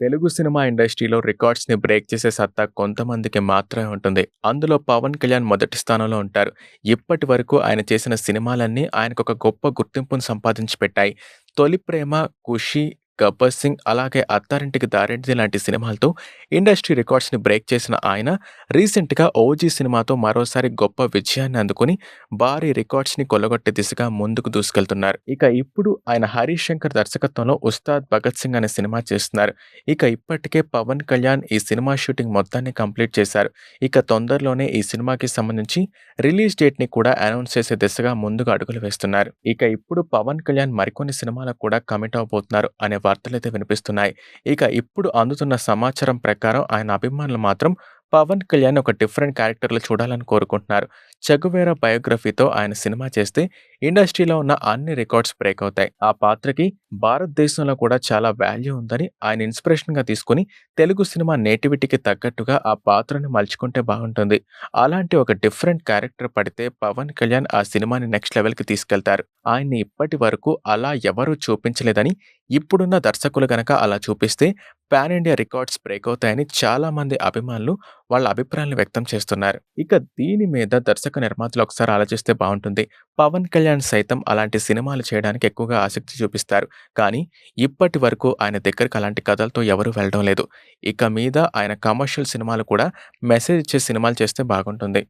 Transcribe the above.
Telugu cinema ఇండస్ట్రీలో రికార్డ్స్‌ని break చేసే సత్తా కొంతమందికి మాత్రమే ఉంటుంది. అందులో పవన్ కళ్యాణ్ మొదటి స్థానంలో ఉంటారు. ఇప్పటి వరకు ఆయన చేసిన సినిమాలన్నీ ఆయనకు ఒక గొప్ప గుర్తింపును సంపాదించి పెట్టాయి. 'తొలి ప్రేమ', 'ఖుషి', 'గబ్బర్ సింగ్' అలాగే 'అత్తారింటికి దారింటి లాంటి సినిమాలతో ఇండస్ట్రీ రికార్డ్స్‌ని బ్రేక్ చేసిన ఆయన రీసెంట్‌గా 'ఓజీ' సినిమాతో మరోసారి గొప్ప విజయాన్ని అందుకుని భారీ రికార్డ్స్‌ని కొల్లగొట్టే దిశగా ముందుకు దూసుకెళ్తున్నారు. ఇక ఇప్పుడు ఆయన హరీష్ శంకర్ దర్శకత్వంలో 'ఉస్తాద్ భగత్ సింగ్' అనే సినిమా చేస్తున్నారు. ఇక ఇప్పటికే పవన్ కళ్యాణ్ ఈ సినిమా షూటింగ్ మొత్తాన్ని కంప్లీట్ చేశారు. ఇక తొందరలోనే ఈ సినిమాకి సంబంధించి రిలీజ్ డేట్‌ని కూడా అనౌన్స్ చేసే దిశగా ముందుగా అడుగులు వేస్తున్నారు. ఇక ఇప్పుడు పవన్ కళ్యాణ్ మరికొన్ని సినిమాలకు కూడా కమిట్ అవబోతున్నారు అనే వార్తలైతే వినిపిస్తున్నాయి. ఇక ఇప్పుడు అందుతున్న సమాచారం ప్రకారం ఆయన అభిమానులు మాత్రం పవన్ కళ్యాణ్ ఒక డిఫరెంట్ క్యారెక్టర్లు చూడాలని కోరుకుంటున్నారు. చగువేరా బయోగ్రఫీతో ఆయన సినిమా చేస్తే ఇండస్ట్రీలో ఉన్న అన్ని రికార్డ్స్ బ్రేక్ అవుతాయి. ఆ పాత్రకి భారతదేశంలో కూడా చాలా వాల్యూ ఉందని ఆయన ఇన్స్పిరేషన్‌గా తీసుకొని తెలుగు సినిమా నేటివిటీకి తగ్గట్టుగా ఆ పాత్రను మలుచుకుంటే బాగుంటుంది. అలాంటి ఒక డిఫరెంట్ క్యారెక్టర్ పడితే పవన్ కళ్యాణ్ ఆ సినిమాని నెక్స్ట్ లెవెల్‌కి తీసుకెళ్తారు. ఆయన్ని ఇప్పటి వరకు అలా ఎవరూ చూపించలేదని, ఇప్పుడున్న దర్శకులు గనక అలా చూపిస్తే పాన్ ఇండియా రికార్డ్స్ బ్రేక్ అవుతాయని చాలా మంది అభిమానులు వాళ్ళ అభిప్రాయాలను వ్యక్తం చేస్తున్నారు. ఇక దీని మీద దర్శక నిర్మాతలు ఒకసారి ఆలోచిస్తే బాగుంటుంది పవన్ కళ్యాణ్ సైతం అలాంటి సినిమాలు చేయడానికి ఎక్కువగా ఆసక్తి చూపిస్తారు. కానీ ఇప్పటి వరకు ఆయన దగ్గరికి అలాంటి కథలతో ఎవరూ వెళ్ళడం లేదు. ఇక మీద ఆయన కమర్షియల్ సినిమాలు కూడా మెసేజ్ ఇచ్చే సినిమాలు చేస్తే బాగుంటుంది.